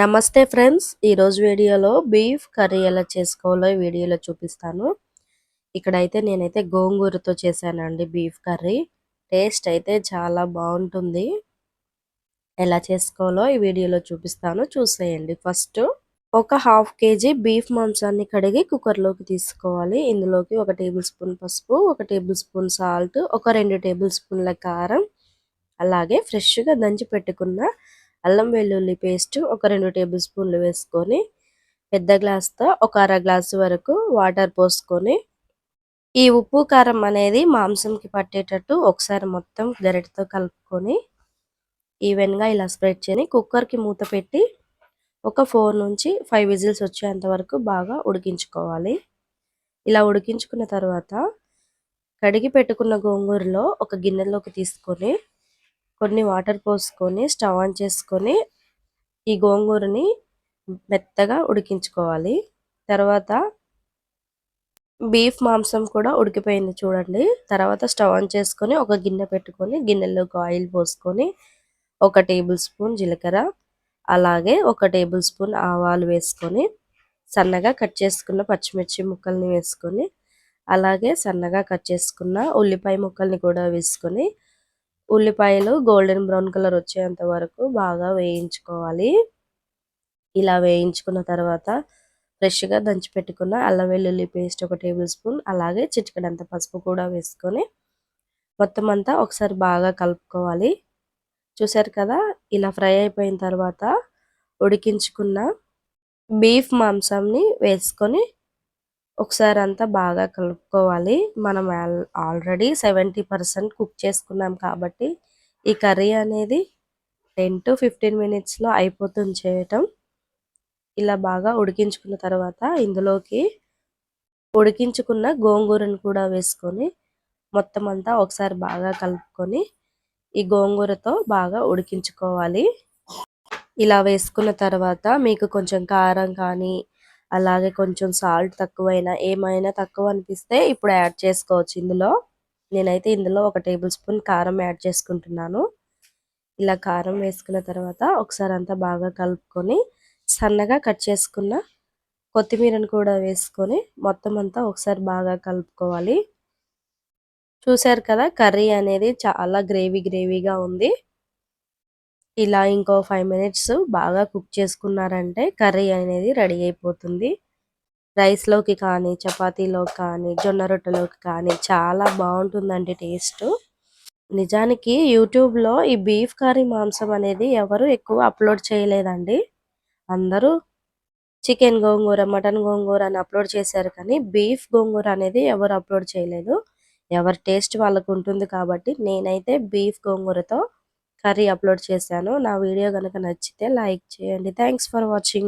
నమస్తే ఫ్రెండ్స్ ఈరోజు వీడియోలో బీఫ్ కర్రీ ఎలా చేసుకోవాలో ఈ వీడియోలో చూపిస్తాను. ఇక్కడైతే నేనైతే గోంగూరతో చేశానండి బీఫ్ కర్రీ. టేస్ట్ అయితే చాలా బాగుంటుంది. ఎలా చేసుకోవాలో ఈ వీడియోలో చూపిస్తాను. చూసేయండి. ఫస్ట్ ఒక హాఫ్ కేజీ బీఫ్ మాంసాన్ని కడిగి కుక్కర్లోకి తీసుకోవాలి. ఇందులోకి ఒక టేబుల్ స్పూన్ పసుపు ఒక టేబుల్ స్పూన్ సాల్ట్ ఒక రెండు టేబుల్ స్పూన్ల కారం అలాగే ఫ్రెష్గా దంచి పెట్టుకున్న అల్లం వెల్లుల్లి పేస్ట్ ఒక రెండు టేబుల్ స్పూన్లు వేసుకొని పెద్ద గ్లాస్తో ఒక అర గ్లాసు వరకు వాటర్ పోసుకొని ఈ ఉప్పు కారం అనేది మాంసంకి పట్టేటట్టు ఒకసారి మొత్తం గరిటతో కలుపుకొని ఈవెన్గా ఇలా స్ప్రెడ్ చేయని కుక్కర్కి మూత పెట్టి ఒక ఫోర్ నుంచి ఫైవ్ విజిల్స్ వచ్చేంత వరకు బాగా ఉడికించుకోవాలి. ఇలా ఉడికించుకున్న తర్వాత కడిగి పెట్టుకున్న గోంగూరలో ఒక గిన్నెలోకి తీసుకొని కొన్ని వాటర్ పోసుకొని స్టవ్ ఆన్ చేసుకొని ఈ గోంగూరని మెత్తగా ఉడికించుకోవాలి. తర్వాత బీఫ్ మాంసం కూడా ఉడికిపోయింది చూడండి. తర్వాత స్టవ్ ఆన్ చేసుకొని ఒక గిన్నె పెట్టుకొని గిన్నెలోకి ఆయిల్ పోసుకొని ఒక టేబుల్ స్పూన్ జీలకర్ర అలాగే ఒక టేబుల్ స్పూన్ ఆవాలు వేసుకొని సన్నగా కట్ చేసుకున్న పచ్చిమిర్చి ముక్కల్ని వేసుకొని అలాగే సన్నగా కట్ చేసుకున్న ఉల్లిపాయ ముక్కల్ని కూడా వేసుకొని ఉల్లిపాయలు గోల్డెన్ బ్రౌన్ కలర్ వచ్చేంత వరకు బాగా వేయించుకోవాలి. ఇలా వేయించుకున్న తర్వాత ఫ్రెష్గా దంచి పెట్టుకున్న అల్లం వెల్లుల్లి పేస్ట్ ఒక టేబుల్ స్పూన్ అలాగే చిటికడంత పసుపు కూడా వేసుకొని మొత్తం అంతా ఒకసారి బాగా కలుపుకోవాలి. చూసారు కదా ఇలా ఫ్రై అయిపోయిన తర్వాత ఉడికించుకున్న బీఫ్ మాంసంని వేసుకొని ఒకసారి అంతా బాగా కలుపుకోవాలి. మనం ఆల్రెడీ సెవెంటీ పర్సెంట్ కుక్ చేసుకున్నాం కాబట్టి ఈ కర్రీ అనేది టెన్ టు ఫిఫ్టీన్ మినిట్స్లో అయిపోతుంది చేయటం. ఇలా బాగా ఉడికించుకున్న తర్వాత ఇందులోకి ఉడికించుకున్న గోంగూరను కూడా వేసుకొని మొత్తం అంతా ఒకసారి బాగా కలుపుకొని ఈ గోంగూరతో బాగా ఉడికించుకోవాలి. ఇలా వేసుకున్న తర్వాత మీకు కొంచెం కారం కానీ అలాగే కొంచెం సాల్ట్ తక్కువైనా ఏమైనా తక్కువ అనిపిస్తే ఇప్పుడు యాడ్ చేసుకోవచ్చు ఇందులో. నేనైతే ఇందులో ఒక టేబుల్ స్పూన్ కారం యాడ్ చేసుకుంటున్నాను. ఇలా కారం వేసుకున్న తర్వాత ఒకసారి అంతా బాగా కలుపుకొని సన్నగా కట్ చేసుకున్న కొత్తిమీరను కూడా వేసుకొని మొత్తం అంతా ఒకసారి బాగా కలుపుకోవాలి. చూసారు కదా కర్రీ అనేది చాలా గ్రేవీ గ్రేవీగా ఉంది. ఇలా ఇంకో ఫైవ్ మినిట్స్ బాగా కుక్ చేసుకున్నారంటే కర్రీ అనేది రెడీ అయిపోతుంది. రైస్లోకి కానీ చపాతీలోకి కానీ జొన్న రొట్టెలోకి కానీ చాలా బాగుంటుందండి టేస్ట్ నిజానికి యూట్యూబ్లో ఈ బీఫ్ కర్రీ మాంసం అనేది ఎవరు ఎక్కువ అప్లోడ్ చేయలేదండి. అందరూ చికెన్ గోంగూర మటన్ గోంగూర అని అప్లోడ్ చేశారు కానీ బీఫ్ గోంగూర అనేది ఎవరు అప్లోడ్ చేయలేదు. ఎవరి టేస్ట్ వాళ్ళకు ఉంటుంది కాబట్టి నేనైతే బీఫ్ గోంగూరతో కర్రీ అప్లోడ్ చేశాను. నా వీడియో కనుక నచ్చితే లైక్ చేయండి. Thanks for watching